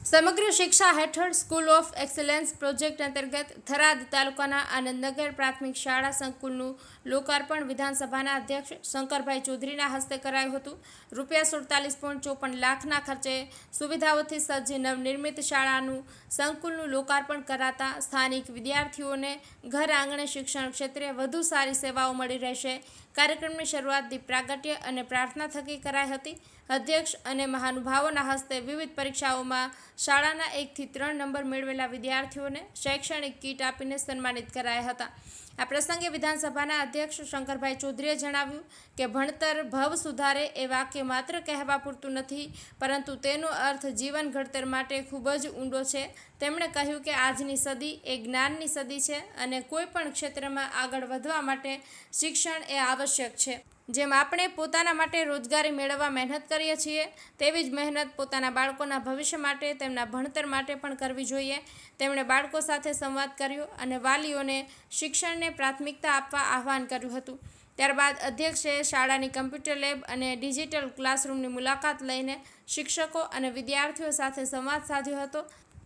સમગ્ર શિક્ષા હેઠળ સ્કૂલ ઓફ એક્સલન્સ પ્રોજેક્ટ અંતર્ગત થરાદ તાલુકાના આનંદનગર પ્રાથમિક શાળા સંકુલનું લોકાર્પણ વિધાનસભાના અધ્યક્ષ શંકરભાઈ ચૌધરીના હસ્તે કરાયું હતું. રૂપિયા સુડતાલીસ પોઈન્ટ ચોપન લાખના ખર્ચે સુવિધાઓથી સજ્જ નવનિર્મિત શાળાનું સંકુલનું લોકાર્પણ કરાતા સ્થાનિક વિદ્યાર્થીઓને ઘર આંગણે શિક્ષણ ક્ષેત્રે વધુ સારી સેવાઓ મળી રહેશે. કાર્યક્રમની શરૂઆત દીપ પ્રાગટ્ય અને પ્રાર્થના થકી કરાઈ હતી. અધ્યક્ષ અને મહાનુભાવોના હસ્તે વિવિધ પરીક્ષાઓમાં શાળાના એકથી ત્રણ નંબર મેળવેલા વિદ્યાર્થીઓને શૈક્ષણિક કીટ આપીને સન્માનિત કરાયા હતા. આ પ્રસંગે વિધાનસભાના અધ્યક્ષ શંકરભાઈ ચૌધરીએ જણાવ્યું કે ભણતર ભવ સુધારે એ વાક્ય માત્ર કહેવા પૂરતું નથી, પરંતુ તેનો અર્થ જીવન ઘડતર માટે ખૂબ જ ઊંડો છે. તેમણે કહ્યું કે આજની સદી એ જ્ઞાનની સદી છે અને કોઈપણ ક્ષેત્રમાં આગળ વધવા માટે શિક્ષણ એ આવશ્યક છે. જેમ આપણે પોતાના માટે રોજગારી મેળવવા મહેનત કરીએ છીએ, તેવી જ મહેનત પોતાના બાળકોના ભવિષ્ય માટે, તેમના ભણતર માટે પણ કરવી જોઈએ. તેમણે બાળકો સાથે સંવાદ કર્યો અને વાલીઓને પ્રાથમિકતા આપવા આહવાન કર્યું હતું. ત્યારબાદ અધ્યક્ષે શાળાની કમ્પ્યુટર લેબ અને ડિજિટલ ક્લાસરૂમની મુલાકાત લઈને શિક્ષકો અને વિદ્યાર્થીઓ સાથે સંવાદ સાધ્યો હતો.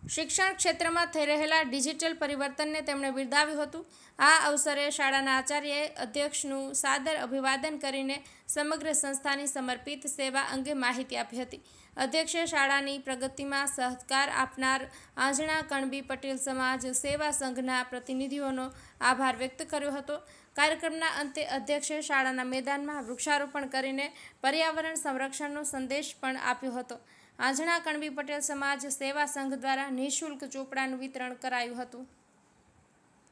શિક્ષણ ક્ષેત્રમાં થઈ રહેલા ડિજિટલ પરિવર્તનને તેમણે બિરદાવ્યું હતું. આ અવસરે શાળાના આચાર્યએ અધ્યક્ષનું સાદર અભિવાદન કરીને સમગ્ર સંસ્થાની સમર્પિત સેવા અંગે માહિતી આપી હતી. અધ્યક્ષે શાળાની પ્રગતિમાં સહકાર આપનાર આંજણા કણબી પટેલ સમાજ સેવા સંઘના પ્રતિનિધિઓનો આભાર વ્યક્ત કર્યો હતો. કાર્યક્રમના અંતે અધ્યક્ષે શાળાના મેદાનમાં વૃક્ષારોપણ કરીને પર્યાવરણ સંરક્ષણનો સંદેશ પણ આપ્યો હતો. આંજણા કણબી પટેલ સમાજ સેવા સંઘ દ્વારા નિઃશુલ્ક ચોપડાનું વિતરણ કરાયું હતું.